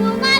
我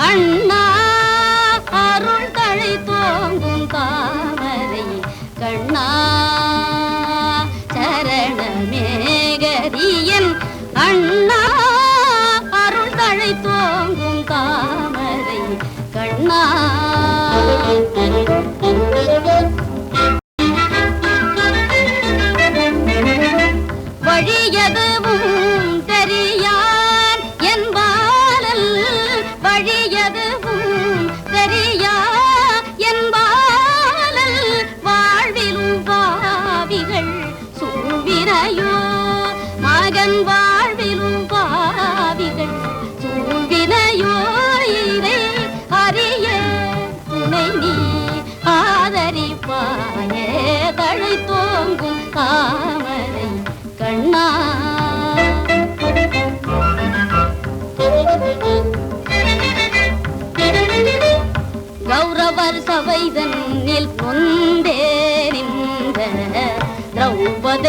அண்ணா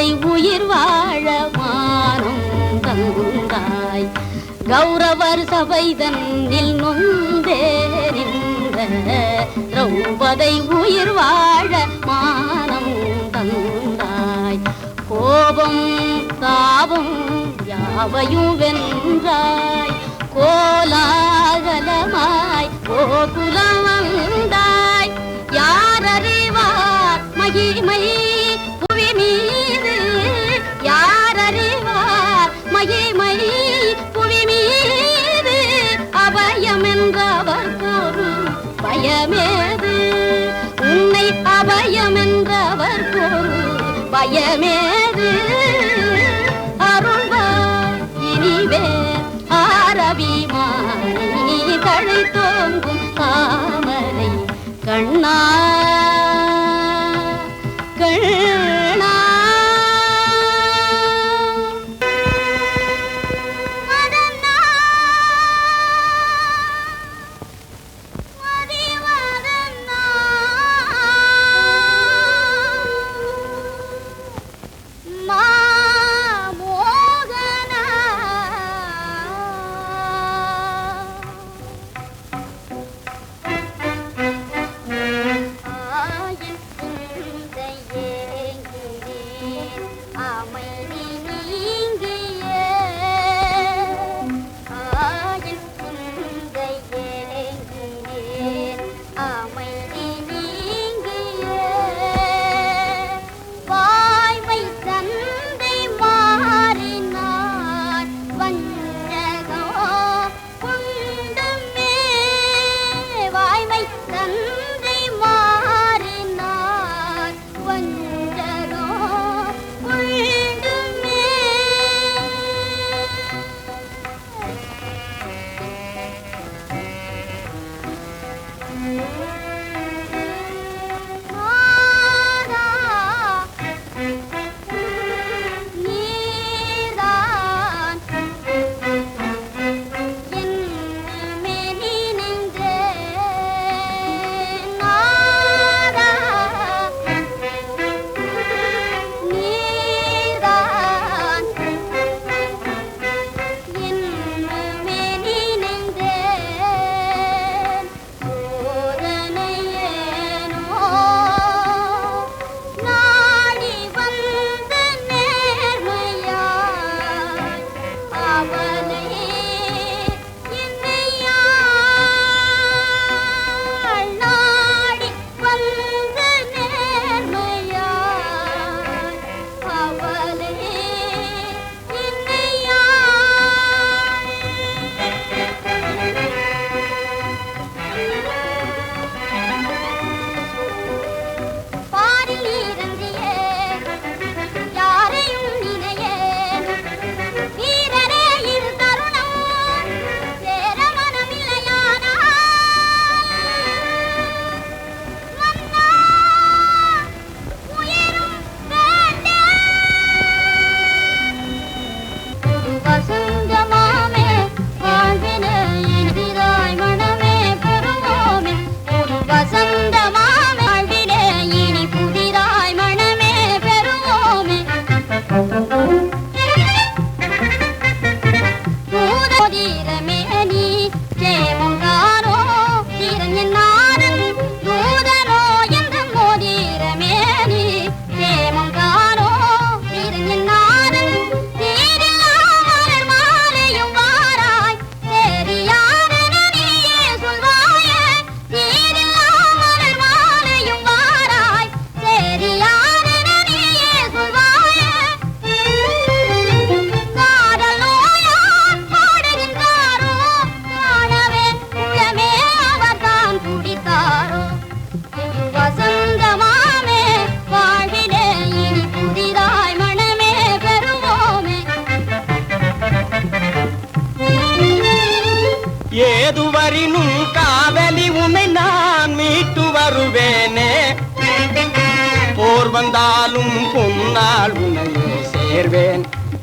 தந்தை உயிர் வாழ மானம் தந்தாய் கௌரவர் சபை தன்னில் நொந்தே நின்ற திரௌபதை உயிர் வாழ மானம் தந்தாய். கோபம் தாபம் யாவையும் வென்றாய். கோலாகலமாய் கோகுலம் வந்தாய். யார் மகிமை பயமேது அருள்வாய் இனிவே ஆரவிமானி தழை தோங்கும் தாமரை கண்ணா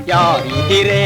யார் எதிரே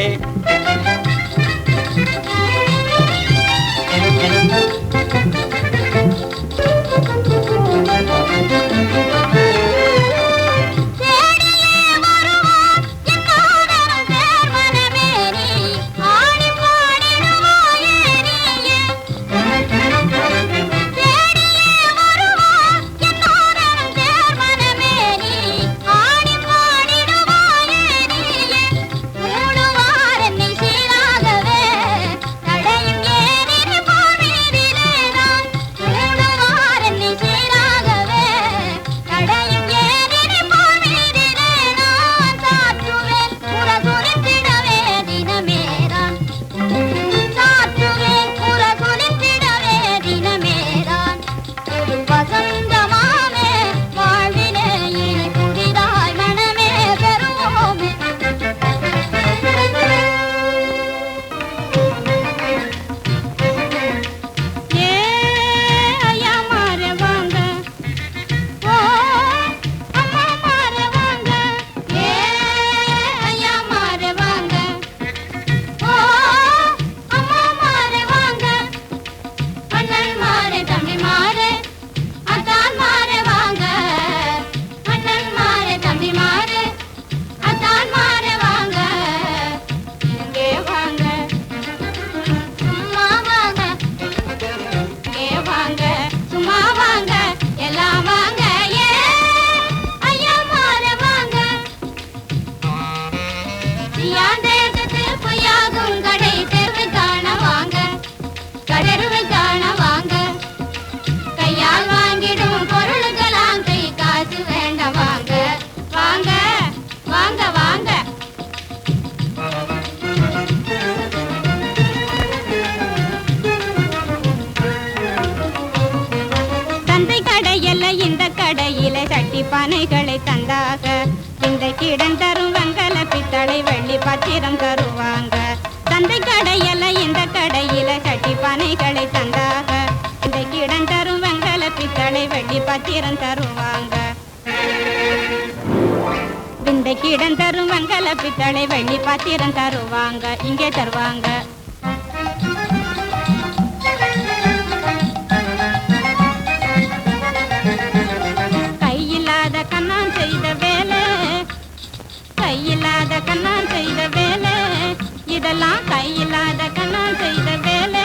கடையில சட்டி பானைகளை தந்தாக இந்த கிடந்தரும் வெள்ளி பத்திரம் தருவாங்க. தந்தை கடையில இந்த கடையில கட்டி பானைகளை தந்தாக இந்த கிடம் தரும் வெங்கல பித்தளை வெட்டி பத்திரம் தருவாங்க. இந்த கிடம் தரும் வெங்கல பித்தளை வெள்ளி பத்திரம் தருவாங்க. இங்கே தருவாங்க. இதெல்லாம் கையில்லாத கண்ணா செய்த வேலை.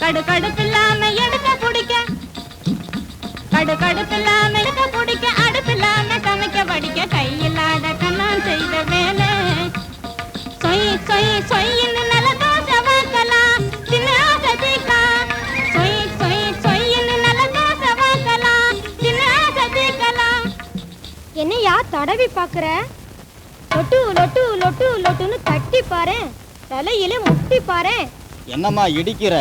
கடு கடுப்பில்லாம எடுக்க பிடிக்க. கடு கடுப்பில்லாம எடுக்க பிடிக்க அடுப்பில்லாம சமைக்க படிக்க கையில்லாத கண்ணா செய்த வேலை. சொய் சொய் சொய்ன்னு நல்ல தோசை வாக்கலாம். என்னையா தடவி பாக்குற லொட்டு லொட்டு லொட்டு லொட்டுன்னு பாரு. தலையில முட்டி பாரு. என்னம்மா இடிக்கிற?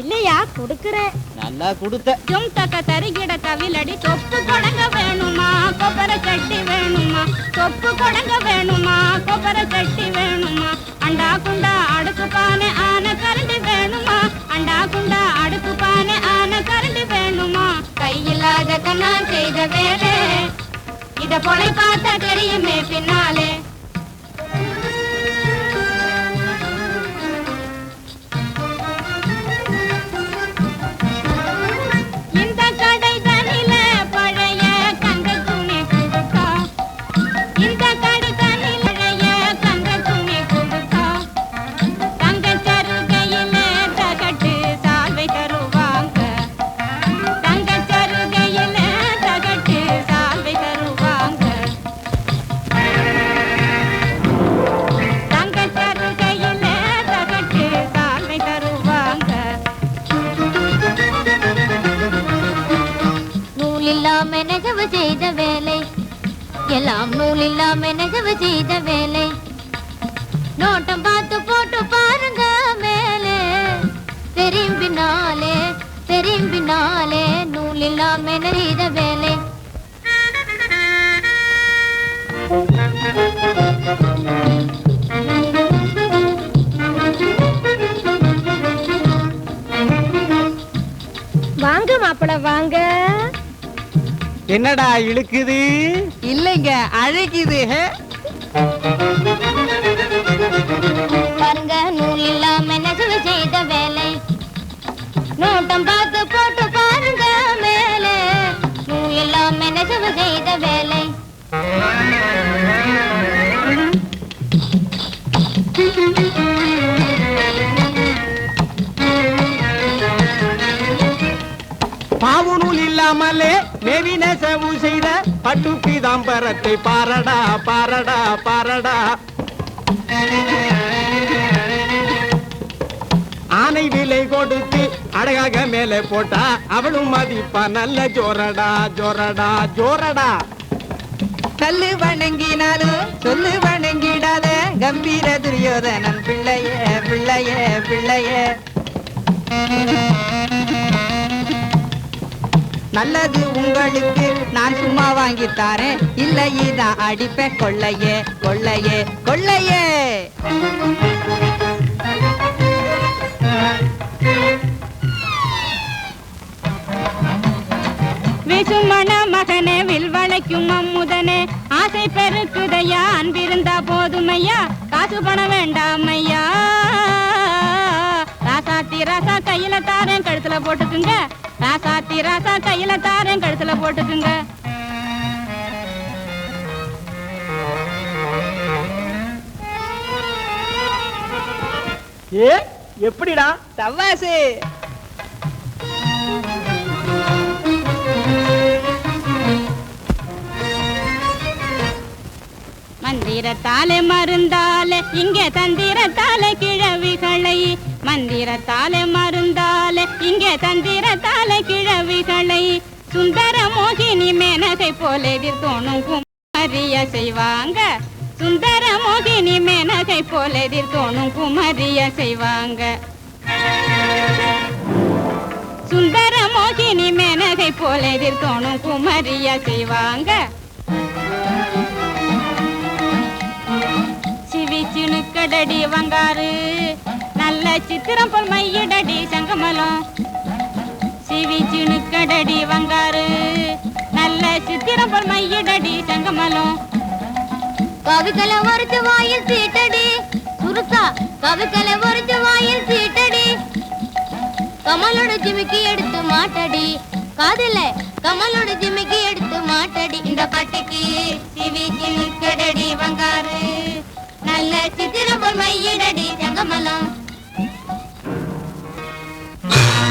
இல்லையா கொடுக்கறேன் நல்லா கொடுத்த. ஜும் தக்க தருகிட கவிலடி தொப்பு கொடங்க வேணுமா? கொப்பரை கட்டி வேணுமா? தொப்பு கொடங்க வேணுமா? கொப்பரை கட்டி வேணுமா? அண்டா குண்டா அடுக்கு பானை ஆன கரண்டி வேணுமா? அண்டா குண்டா அடுக்கு பானை ஆன கரண்டி வேணுமா? கையில்லாத கண்ணா செய்த வேலை. இத பொலை பார்த்தா தெரியுமே பின்னாலே. எல்லாம் நூல் இல்லாம நெசவு செய்த வேலை. நோட்டம் பார்த்து போட்டு பாருங்க மேலே. தெரிம்பினாலே தெரிம்பினாலே நூல் இல்லாம நெறித வேலை. வாங்க மாப்பிள வாங்க. என்னடா இழுக்குது? இல்லைங்க அழைக்குது பாட்டை பாரடா பாரடா பாரடா. ஆனை விலை கொடுத்து அழகாக மேலே போட்டா அவளும் மதிப்பா நல்ல ஜோரடா ஜோரடா ஜோரடா. கல்லு வணங்கினாலும் சொல்லு வணங்கிடாத கம்பீர துரியோதனன் பிள்ளையே பிள்ளையே பிள்ளையே. நல்லது உங்களுக்கு நான் சும்மா வாங்கி தாரேன். இல்லை இதான் அடிப்பேன் கொள்ளையே கொள்ளையே கொள்ளையே. விசுமண மகனே வில்வளைக்கும் அம்முதனே. ஆசை பெருக்குதையா அன்பிருந்தா போதுமையா? காசு பணம் வேண்டாம் ஐயா ராசாத்தி ராசா கையில தாரேன். கழுத்துல போட்டுக்குங்க ராசாத்தி ராசா கையில தாரேன் கழுத்துல போட்டுக்குங்க. ஏ எப்படிடா? சவாசு மந்திரத்தாலே மருந்தாலே இங்கே தந்திரத்தாலே கிழவிகளை. மந்திரத்தாலே மருந்தாலே இங்கே தந்திரத்தாலே கிழவிகளை சுந்தர மோகினி மேனகை போல எதிர்த்தோணும் குமரிய செய்வாங்க. சுந்தர மோகினி மேனகை போல எதிர்த்தோணும் குமரிய செய்வாங்க. சுந்தர மோகினி மேனகை போல எதிர்த்தோணும் குமரிய செய்வாங்க. சிவி சிணுக்கடடி வங்காரு நல்ல சித்திரம் போல் மையடடி சங்கமலம் சிவி சிணுக்கடடி வங்காறு நல்ல சித்திரம் போல் மையடடி சங்கமலம் கவிக்கலை ஒருத்து வாயில் சீட்டடி. சுருசா கவிக்கலை ஒருத்து வாயில் சீட்டடி. கமலோட ஜிமிக்கி எடுத்து மாட்டடி. காதல கமலோட ஜிமிக்கி எடுத்து மாட்டடி. இந்த பட்டைக்கு சிவி சிணுக்கடடி வங்காறு நல்ல சித்திரம் போல் மையிடடி சங்கமலம் Yeah.